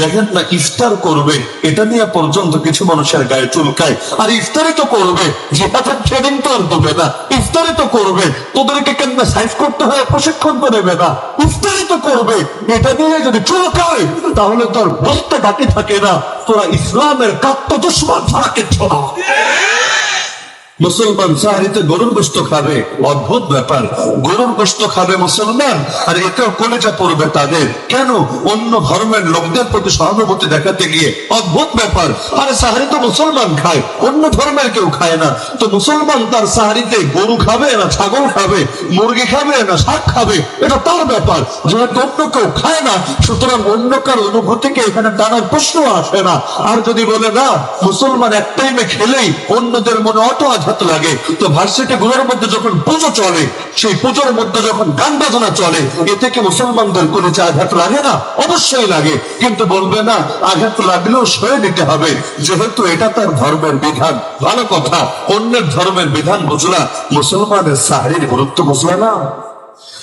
দেখেন না, ইফতার করবে, এটা নিয়ে পর্যন্ত কিছু মানুষের গায়ে চুলকায়। আর ইফতারি তো করবে যেটাতে ট্রেনিং তো আর দেবে না। ইফতারি তো করবে, তোদেরকে কেন সাইজ করতে হয়, প্রশিক্ষণ তো নেবে না। ইফতারি তো করবে, এটা নিয়ে যদি চুলকায়, তাহলে তোর বলতে বাকি থাকে না। তোরা ইসলামের কাত্ত দুশ্মন ছাড়া। কিচ্ছু মুসলমান সাহারিতে গরুর গোস্ত খাবে, অদ্ভুত ব্যাপার। গরুর গোস্ত খাবে মুসলমান, আর এতেও কলেজা পড়বে তাদের। কেন? অন্য ধর্মের লোকদের প্রতি সহানুভূতি দেখাতে গিয়ে অদ্ভুত ব্যাপার। আরে সাহারি তো মুসলমান খায়, অন্য ধর্মের কেউ খায় না। তো মুসলমান তার সাহারিতে গরু খাবে না ছাগল খাবে, মুরগি খাবে না শাক খাবে? এটা তার ব্যাপার। যেহেতু অন্য কেউ খায় না, সুতরাং অন্য কার অনুভূতিকে এখানে টানার প্রশ্ন আসে না। আর যদি বলে, না, মুসলমান এক টাইমে খেলেই অন্যদের মনে অত আঘাত লাগে, তো ভার্সিটি গুলোর মধ্যে যখন পুজো চলে, সেই পুজোর মধ্যে যখন গান বাজনা চলে, এ থেকে মুসলমানদের যে আঘাত লাগে না? অবশ্যই লাগে। কিন্তু বলবে না, আঘাত লাগলেও সয়ে নিতে হবে। যেহেতু এটা তার ধর্মের বিধান। ভালো কথা, অন্যের ধর্মের বিধান বুঝলা, মুসলমানের সাহারির গুরুত্ব বুঝলা না?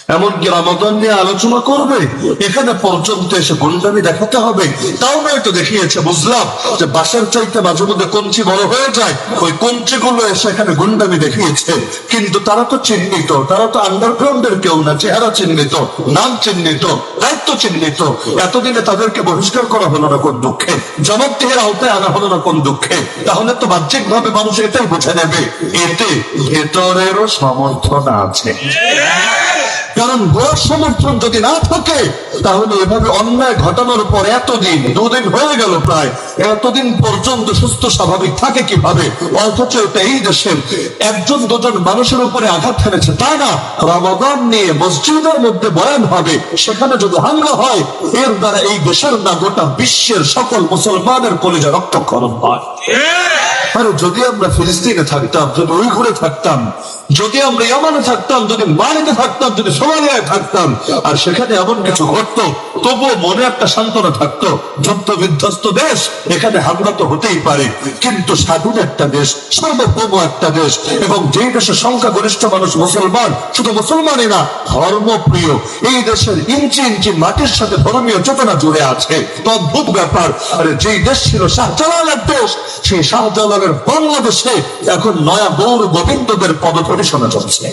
এমনকি রমাদান নিয়ে আলোচনা করবে। এখানে পর্যন্ত এসে গুন্ডামি দেখাতে হবে। তাও নয়তো দেখিয়েছে, বুঝলাম, যে বাসার চাইতে মাঝে মধ্যে কঞ্চি বড় হয়ে যায়। ওই কঞ্চি গুলো এসে এখানে গুন্ডামি দেখিয়েছে। কিন্তু তারা তো চিহ্নিত, তারা তো আন্ডারগ্রাউন্ডের কেউ না, চেহারা চিহ্নিত, নাম চিহ্নিত, দায়িত্ব চিহ্নিত। এতদিনে তাদেরকে বহিষ্কার করা হলো না কোন দুঃখে? জবাবদিহের আওতায় আনা হলো না কোন দুঃখে? তাহলে তো বাহ্যিক ভাবে মানুষ এটাই বুঝে নেবে। এতে ভেতরেরও সমর্থন আছে। কারণ গোর সমর্থন যদি না থাকে, তাহলে এভাবে অন্যায় ঘটানোর পর এতদিন, দুদিন হয়ে গেল প্রায়, এতদিন পর্যন্ত সুস্থ স্বাভাবিক থাকে কীভাবে? অথচ এটা এই দেশের একজন দুজন মানুষের উপরে আঘাত ফেলেছে তাই না? রমাদান নিয়ে মসজিদের মধ্যে বয়ান হবে, সেখানে যদি হামলা হয়, এর দ্বারা এই দেশের না, গোটা বিশ্বের সকল মুসলমানের কলেজে রক্তক্ষরণ হয়। আরে যদি আমরা ফিলিস্তিনে থাকতাম, যদি ওই ঘুরে থাকতাম, যদি আমরা ইয়ামানে থাকতাম, যদি মালিতে থাকতাম, যদি সোমালিয়ায় থাকতাম, আর সেখানে এমন কিছু ঘটতো, তবুও মনে একটা সান্ত্বনা থাকতো, যুদ্ধ বিধ্বস্ত দেশ, এখানে হামলা তো হতেই পারে, কিন্তু স্বাধীন একটা দেশ, সার্বভৌম একটা দেশ, এবং যেই দেশের সংখ্যাগরিষ্ঠ মানুষ মুসলমান, শুধু মুসলমানই না, ধর্মপ্রিয়, এই দেশের ইঞ্চি ইঞ্চি মাটির সাথে ধর্মীয় চেতনা জুড়ে আছে। অদ্ভুত ব্যাপার, আর যেই দেশ ছিল শাহজালালের দেশ সেই শাহজালালের বাংলাদেশে এখন নয়া গৌর গোবিন্দদের পদপরি চলছে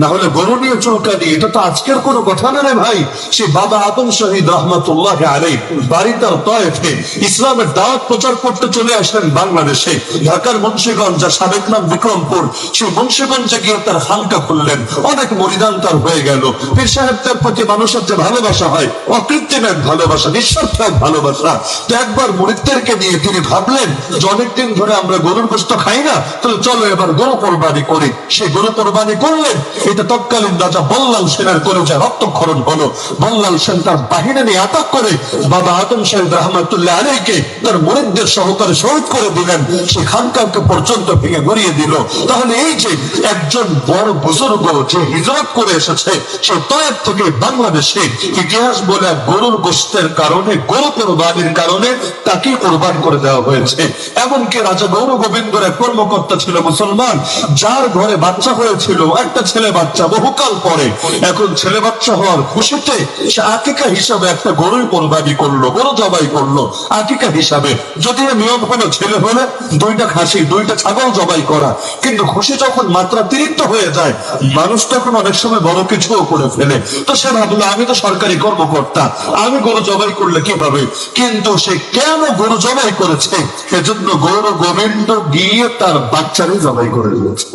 না হলে গরু নিয়ে চুলকানি এটা তো আজকের কোনো কথা না রে ভাই। সে বাবা আদম শহীদ রহমতুল্লাহ আলাই বাড়ি তার তয়েফে ইসলামের দাওয়াত প্রচার করতে চলে আসলেন বাংলাদেশে। ঢাকার মুন্সিগঞ্জ যা সাবেক নাম বিক্রমপুর। সেই মুন্সিগঞ্জে গিয়ে তার হালকা খুললেন। অনেক মরিদান তার হয়ে গেল। পীর সাহেবদের প্রতি মানুষের যে ভালোবাসা হয়, অকৃত্রিম এক ভালোবাসা, নিঃস্বার্থ এক ভালোবাসা, তো একবার মরিদদেরকে নিয়ে তিনি ভাবলেন যে অনেকদিন ধরে আমরা গরুর গোস্ত খাই না, তাহলে চলো এবার গরু কোরবানি করি। সেই গরু কোরবানি করলেন এটা তৎকালীন রাজা বল্লাল সেনের কলেজে রক্তক্ষরণ হলো, বল্লাল সেন তার বাহিনী নিয়ে আটক করে বাবা আদম সাহেব রহমতুল্লাহ আলীকে তার মরিদদের সহকারে শহীদ করে দিলেন। সে খানকাকে পর্যন্ত ভেঙে গড়িয়ে দিল। তাহলে এই যে একজন বড় বুজুর্গ যে হিজরত করে এসেছে, সে তয়েব থেকে বাংলাদেশে ইতিহাস বলে গরুর গোস্তের কারণে গরু কোরবানির কারণে তাকে কোরবান করে দেওয়া হয়েছে। এমনকি রাজা গৌর গোবিন্দর এক কর্মকর্তা ছিল মুসলমান, যার ঘরে বাচ্চা হয়েছিল। একটা ছেলে বাচ্চা বহুকাল পরে। এখন ছেলে বাচ্চা হওয়ার খুশিতে সে আকিকা হিসাবে একটা গরুই কোরবানি করল, গরু জবাই করল। আকিকা হিসাবে যদিও নিয়ম হলো ছেলে হলে দুইটা খাসি, দুইটা ছাগল জবাই করা, কিন্তু খুশি যখন মাত্রাতিরিক্ত হয়ে যায়, মানুষ তখন অনেক সময় বড় কিছুও করে ফেলে। তো সে ভাবলো, আমি তো সরকারি কর্মকর্তা, আমি গরু জবাই করলে কীভাবে? কিন্তু সে কেন গরু জবাই করেছে? সেজন্য গৌর গোবিন্দ গিয়ে তার বাচ্চারই জবাই করে দিয়েছে।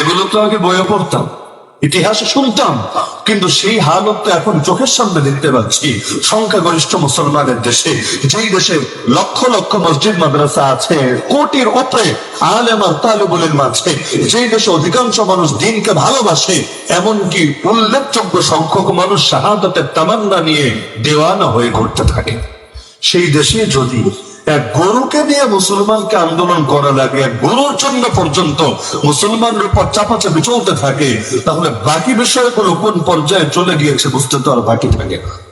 এগুলো তো আগে বইয়ে পড়তাম। ইতিহাসে শুনতাম। কিন্তু সেই হালত তো এখন চোখের সামনে দেখতে পাচ্ছি। সংখ্যাগরিষ্ঠ মুসলমানের দেশে, যেই দেশে লক্ষ লক্ষ মসজিদ মাদ্রাসা আছে, কোটির উপরে আলেম আর মাঝে, যেই দেশে অধিকাংশ মানুষ দিনকে ভালোবাসে, এমনকি উল্লেখযোগ্য সংখ্যক মানুষ শাহাদতের তামান্না নিয়ে দেওয়ানা হয়ে ঘুরতে থাকে। সেই দেশে যদি এক গরুকে নিয়ে মুসলমানকে আন্দোলন করা লাগে এক গরুর জন্য পর্যন্ত মুসলমানের উপর চাপাচাপি চলতে থাকে, তাহলে বাকি বিষয়গুলো কোন পর্যায়ে চলে গিয়েছে বুঝতে তো আর বাকি থাকে না।